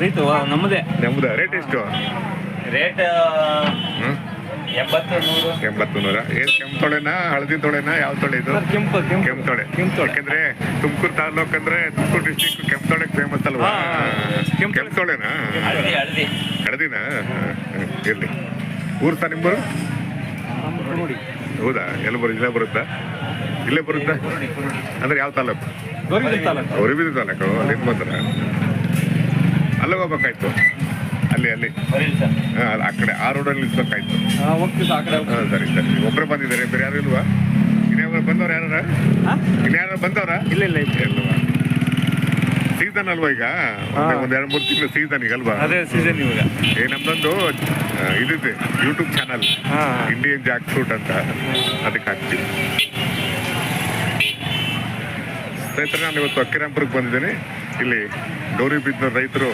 ರೈತು ನಮ್ಮದೇ ರೇಟ್ ಎಷ್ಟು? ರೇಟ್? ಎಂಬತ್ತು ನೂರು ಎಂಬತ್ತು ನೂರ ಏನು ಕೆಂಪು ತೊಳೆನಾ? ಹಳದಿ ತೊಳೆನಾ? ಯಾವ ತೊಳೆ ಇದು? ಕೆಂಪು ಕೆಂಪು. ತೊಳೆ. ಕೆಂಪು ತೊಳೆ. ಯಾಕಂದ್ರೆ ತುಮಕೂರು ತಾಲೂಕು ಅಂದ್ರೆ ತುಮಕೂರು ಡಿಸ್ಟಿಕ್ ಕೆಂಪು ತೊಳೆಗೆ ಫೇಮಸ್ ಅಲ್ವಾ. ಕೆಂಪು ತೊಳೆನಾ? ಹಳದಿ ಹಳದಿ. ಹಳದಿನಾ? ಇರ್ಲಿ. ಊರು ತಾ ನಿಮ್ಮೂರು ಹೌದಾ? ಎಲ್ಲ ಬರು ಇಲ್ಲೇ ಬರುತ್ತಾ? ಇಲ್ಲೇ ಬರುತ್ತಾ? ಅಂದ್ರೆ ಯಾವ ತಾಲೂಕು? ಅವ್ರಿಗೆ ತಾಲೂಕು. ಹೊರಬಿದ ತಾಲೂಕು. ಅಲ್ಲಿಂದ ಬಂದ್ರ? ಅಲ್ಲಿಗೆ ಹೋಗ್ಬೇಕಾಯ್ತು. ಅಲ್ಲಿ ಅಲ್ಲಿ. ಹಾ, ಆ ಕಡೆ ಆ ರೋಡಲ್ಲಿ ನಿಲ್ಸ್ಬೇಕಾಯ್ತು. ಹಾ, ಸರಿ ಸರಿ ಒಬ್ರು ಬಂದಿದ್ದಾರೆ ಬೇರೆ ಯಾರು ಇಲ್ವಾ? ಇನ್ಯಾರು ಬಂದವ್ರು ಯಾರ ಇನ್ಯಾರು ಬಂದವ್ರ? ಇಲ್ಲ ಇಲ್ಲ ಇಲ್ವಾ? ಸೀಸನ್ ಅಲ್ವಾ ಈಗ? ಒಂದ್- ಎರಡು ಮೂರು ತಿಂಗಳು ಸೀಸನ್ ಈಗ ಅಲ್ವಾ? ಅದೇ ಸೀಸನ್ ಇವಾಗ. ಏ ನಮ್ದೊಂದು ಇದಿದೆ YouTube channel Indian jackfruit ಅಂತ. ಅದಕ್ಕೆ ಹಾಕ್ತೀವಿ. ಸ್ನೇಹಿತರೆ ನಾನು ಇವತ್ತು ಅಕ್ಕಿರಾಂಪುರಕ್ಕೆ ಬಂದಿದ್ದೀನಿ. ಇಲ್ಲಿ ಗೌರಿಬಿದ್ನೂರು ರೈತರು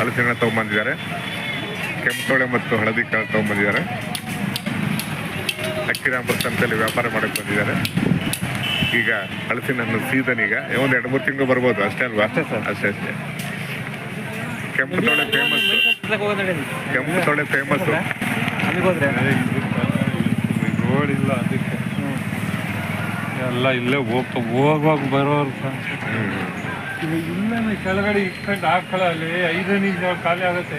ಹಲಸಿನ ತಗೊಂಬಂದಿದ್ದಾರೆ ಕೆಂಪೋಳೆ ಮತ್ತು ಹಳದಿ ಕಾಳು ತೊಗೊಂಬಂದಿದ್ದಾರೆ ಅಕ್ಕಿರಾಂಪುರ ಸಂತೆಯಲ್ಲಿ ವ್ಯಾಪಾರ ಮಾಡಕ್ಕೆ ಬಂದಿದ್ದಾರೆ. ಈಗ ಹಲಸಿನ ಹಣ್ಣು ಸೀಸನ್ ಈಗ. ಒಂದು ಎರಡು ಮೂರು ತಿಂಗಳು ಬರ್ಬೋದು ಅಷ್ಟೇ ಅಲ್ವಾ? ಅಷ್ಟೇ. ಅಷ್ಟೇ ಕೆಂಪು ತೊಳೆ ಫೇಮಸ್ ಕೆಂಪು ತೊಳೆ ಫೇಮಸ್ ರೋಡ್ ಇಲ್ಲ ಅದಕ್ಕೆ. ಎಲ್ಲ ಇಲ್ಲೇ ಹೋಗ್ತಾ ಹೋಗುವಾಗ ಬರೋರು ಹ್ಮ್ ಇಲ್ಲೇ ಕೆಳಗಡೆ ಇಟ್ಕೊಂಡು ಹಾಕೊಳ್ಳಲ್ಲಿ ಐದನೇ ಖಾಲಿ ಆಗುತ್ತೆ